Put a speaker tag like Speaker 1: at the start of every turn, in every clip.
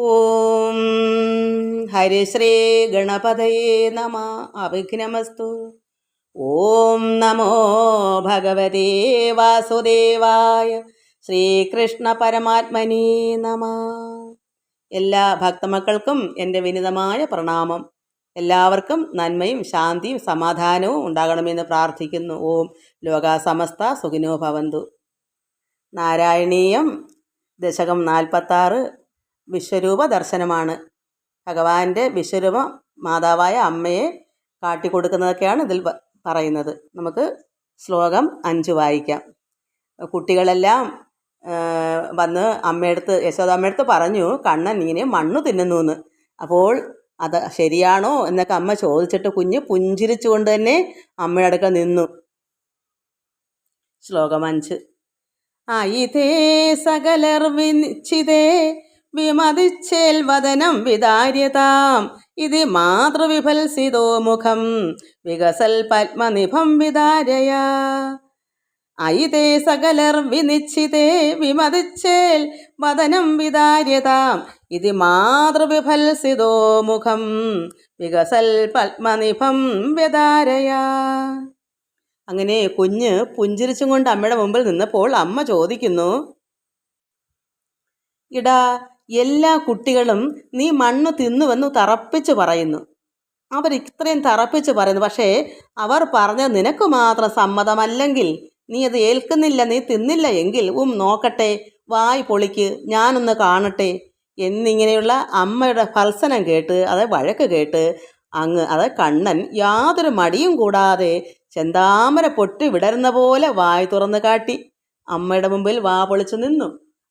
Speaker 1: ഓം ഹരിശ്രീ ഗണപതയേ നമ. അവിഘ്നമസ്തു. ഓം നമോ ഭഗവതേ വാസുദേവായ ശ്രീകൃഷ്ണ പരമാത്മനീ നമ. എല്ലാ ഭക്തമക്കൾക്കും എന്റെ വിനിതമായ പ്രണാമം. എല്ലാവർക്കും നന്മയും ശാന്തിയും സമാധാനവും ഉണ്ടാകണമെന്ന് പ്രാർത്ഥിക്കുന്നു. ഓം ലോകാസമസ്ത സുഖിനോ ഭവന്തു. നാരായണീയം ദശകം നാൽപ്പത്താറ് വിശ്വരൂപ ദർശനമാണ് ഭഗവാന്റെ വിശ്വരൂപ മാതാവായ അമ്മയെ കാട്ടിക്കൊടുക്കുന്നതൊക്കെയാണ് ഇതിൽ പറയുന്നത്. നമുക്ക് ശ്ലോകം അഞ്ച് വായിക്കാം. കുട്ടികളെല്ലാം ആ, വന്ന് അമ്മയടുത്ത് യശോദാമ്മയടുത്ത് പറഞ്ഞു കണ്ണൻ ഇങ്ങനെ മണ്ണ് തിന്നുന്നു എന്ന് അപ്പോൾ അത് ശരിയാണോ? എന്നൊക്കെ അമ്മ ചോദിച്ചിട്ട് കുഞ്ഞ് പുഞ്ചിരിച്ചുകൊണ്ട് തന്നെ അമ്മയുടെ അടുക്ക നിന്നു. ശ്ലോകം അഞ്ച്. ആയിതേ സകലർ വിനിച്ചിതേ വിമതിച്ചേൽ വദനം വിദാര്യതാം. ഇത് മാതൃവിഭൽസിതോ മുഖം. വികസൽ പത്മനിഭം വിദാരയ. അയിതേ സകലർ വിനിശ്ചിതേ വിമതിച്ചേൽ വദനം വിദാര്യതാം. ഇത് മാതൃവിഭൽസിതോ മുഖം. വികസൽ പത്മനിഭം വിദാരയ. അങ്ങനെ കുഞ്ഞ് പുഞ്ചിരിച്ചും കൊണ്ട് അമ്മയുടെ മുമ്പിൽ നിന്നപ്പോൾ അമ്മ ചോദിക്കുന്നു ഇടാ എല്ലാ കുട്ടികളും നീ മണ്ണ് തിന്നുവെന്ന് തറപ്പിച്ച് പറയുന്നു. അവർ ഇത്രയും തറപ്പിച്ച് പറയുന്നു. പക്ഷേ അവർ പറഞ്ഞ നിനക്ക് മാത്രം സമ്മതമല്ലെങ്കിൽ നീ അത് ഏൽക്കുന്നില്ല നീ തിന്നില്ല എങ്കിൽ ഉം നോക്കട്ടെ വായ് പൊളിക്ക് ഞാനൊന്ന് കാണട്ടെ എന്നിങ്ങനെയുള്ള അമ്മയുടെ ഭത്സനം കേട്ട് അത് വഴക്ക് കേട്ട് അങ്ങ് അത് കണ്ണൻ യാതൊരു മടിയും കൂടാതെ ചെന്താമര പൊട്ടി വിടരുന്ന പോലെ വായ് തുറന്ന് കാട്ടി. അമ്മയുടെ മുമ്പിൽ വാ പൊളിച്ചു നിന്നു.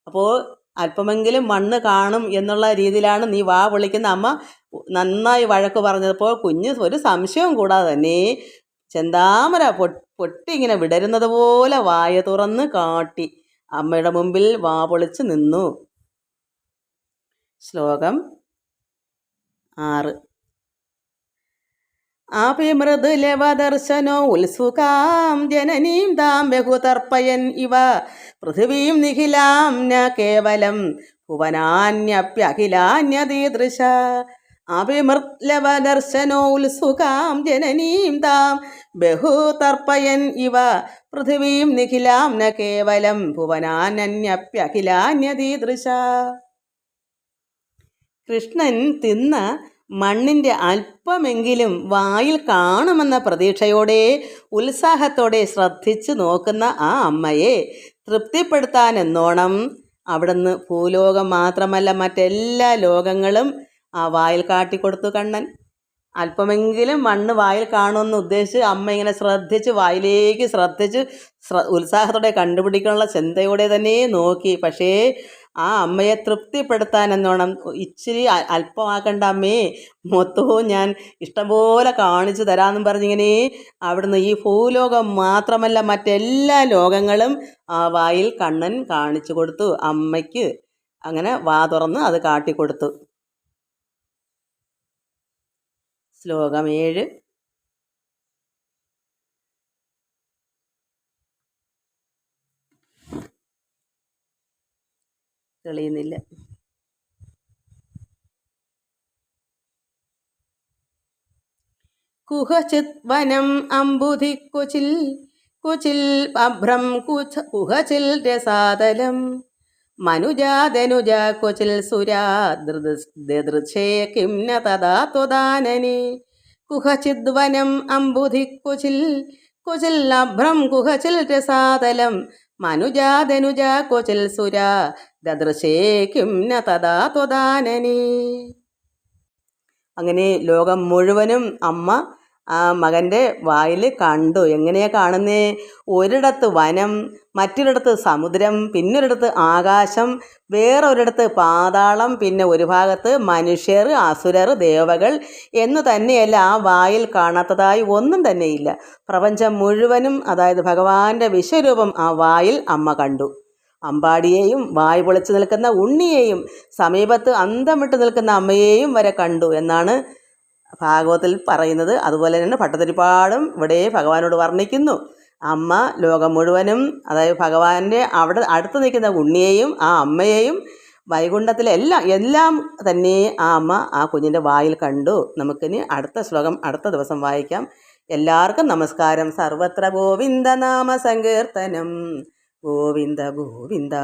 Speaker 1: അപ്പോൾ അല്പമെങ്കിലും മണ്ണ് കാണും എന്നുള്ള രീതിയിലാണ് നീ വാ വിളിക്കുന്ന അമ്മ നന്നായി വഴക്ക് പറഞ്ഞപ്പോൾ കുഞ്ഞ് ഒരു സംശയവും കൂടാതെ തന്നെ ചെന്താമര പൊട്ടി ഇങ്ങനെ വിടരുന്നത് പോലെ വായ തുറന്ന് കാട്ടി. അമ്മയുടെ മുമ്പിൽ വാ പൊളിച്ച് നിന്നു. ശ്ലോകം ആറ്. ആഭിമൃദുലവദർശനോ ഉത്സുകാം ജനനീം താം ബഹുതർപ്പയൻ ഇവ. പൃഥിവീം നിഖിലാം ന കേവലം ഭുവനാന്യപ്യഖിലാന്യദീദൃശ. അഭിമൃത്ലവദർശനോ ഉത്സുകാം ജനനീം താം ബഹുതർപ്പയൻ ഇവ. പൃഥിവീം നിഖിലാം ന കേവലം ഭുവനാനന്യപ്യഖിലാന്യദീദൃശ. കൃഷ്ണൻ തിന്ന മണ്ണിന്റെ അല്പമെങ്കിലും വായിൽ കാണുമെന്ന പ്രതീക്ഷയോടെ ഉത്സാഹത്തോടെ ശ്രദ്ധിച്ചു നോക്കുന്ന ആ അമ്മയെ തൃപ്തിപ്പെടുത്താൻ എന്നോണം അവിടുന്ന് ഭൂലോകം മാത്രമല്ല മറ്റെല്ലാ ലോകങ്ങളും ആ വായിൽ കാട്ടിക്കൊടുത്തു കണ്ണൻ. അല്പമെങ്കിലും മണ്ണ് വായിൽ കാണുമെന്ന് ഉദ്ദേശിച്ച് അമ്മ ഇങ്ങനെ ശ്രദ്ധിച്ച് വായിലേക്ക് ശ്രദ്ധിച്ച് ശ്ര ഉത്സാഹത്തോടെ കണ്ടുപിടിക്കാനുള്ള ചിന്തയോടെ തന്നെ നോക്കി. പക്ഷേ ആ അമ്മയെ തൃപ്തിപ്പെടുത്താനെന്നോണം ഇച്ചിരി അ- അല്പമാക്കണ്ട അമ്മേ. മൊത്തവും ഞാൻ ഇഷ്ടംപോലെ കാണിച്ചു തരാമെന്നും പറഞ്ഞിങ്ങനെ അവിടുന്ന് ഈ ഭൂലോകം മാത്രമല്ല മറ്റെല്ലാ ലോകങ്ങളും ആ വായിൽ കണ്ണൻ കാണിച്ചു കൊടുത്തു. അമ്മയ്ക്ക് അങ്ങനെ വാ തുറന്ന് അത് കാട്ടിക്കൊടുത്തു. ശ്ലോകം ഏഴ്. തെളിയുന്നില്ല. കുഹചിത് വനം അംബുധി കുചിൽ കുചിൽ അഭ്രം കുഹചിൽ രസാതലം. മനുജാതനുജ കുചിൽ സുരാ ദൃദൃച്ഛേ കിം തഥാ കുഹചിത് വനം അംബുധി കുചിൽ കുചിൽ അഭ്രം കുഹചിൽ രസാതലം. മനുജാതനുജ കുചിൽ സുര ദദൃശേ കിം ന തഥാ ത്വദാനനെ. അങ്ങനെ ലോകം മുഴുവനും അമ്മ ആ മകന്റെ വായിൽ കണ്ടു. എങ്ങനെയാ കാണുന്നേ? ഒരിടത്ത് വനം മറ്റൊരിടത്ത് സമുദ്രം പിന്നൊരിടത്ത് ആകാശം വേറൊരിടത്ത് പാതാളം പിന്നെ ഒരു ഭാഗത്ത് മനുഷ്യർ അസുരർ ദേവകൾ എന്നു തന്നെയല്ല ആ വായിൽ കാണാത്തതായി ഒന്നും തന്നെയില്ല. പ്രപഞ്ചം മുഴുവനും അതായത് ഭഗവാന്റെ വിശ്വരൂപം ആ വായിൽ അമ്മ കണ്ടു. അമ്പാടിയെയും വായ് പൊളിച്ചു നിൽക്കുന്ന ഉണ്ണിയെയും സമീപത്ത് അന്തമിട്ട് നിൽക്കുന്ന അമ്മയെയും വരെ കണ്ടു എന്നാണ് ഭാഗവത്തിൽ പറയുന്നത് അതുപോലെ തന്നെ ഭട്ടതിരിപ്പാടും ഇവിടെ ഭഗവാനോട് വർണിക്കുന്നു. അമ്മ ലോകം മുഴുവനും അതായത് ഭഗവാന്റെ അവിടെ അടുത്ത് നിൽക്കുന്ന ഉണ്ണിയെയും ആ അമ്മയെയും വൈകുണ്ഠത്തിലെ എല്ലാം എല്ലാം തന്നെ ആ അമ്മ ആ കുഞ്ഞിന്റെ വായിൽ കണ്ടു. നമുക്കിനി അടുത്ത ശ്ലോകം അടുത്ത ദിവസം വായിക്കാം. എല്ലാവർക്കും നമസ്കാരം. സർവത്ര ഗോവിന്ദ നാമ സങ്കീർത്തനം. ഗോവിന്ദ ഗോവിന്ദ.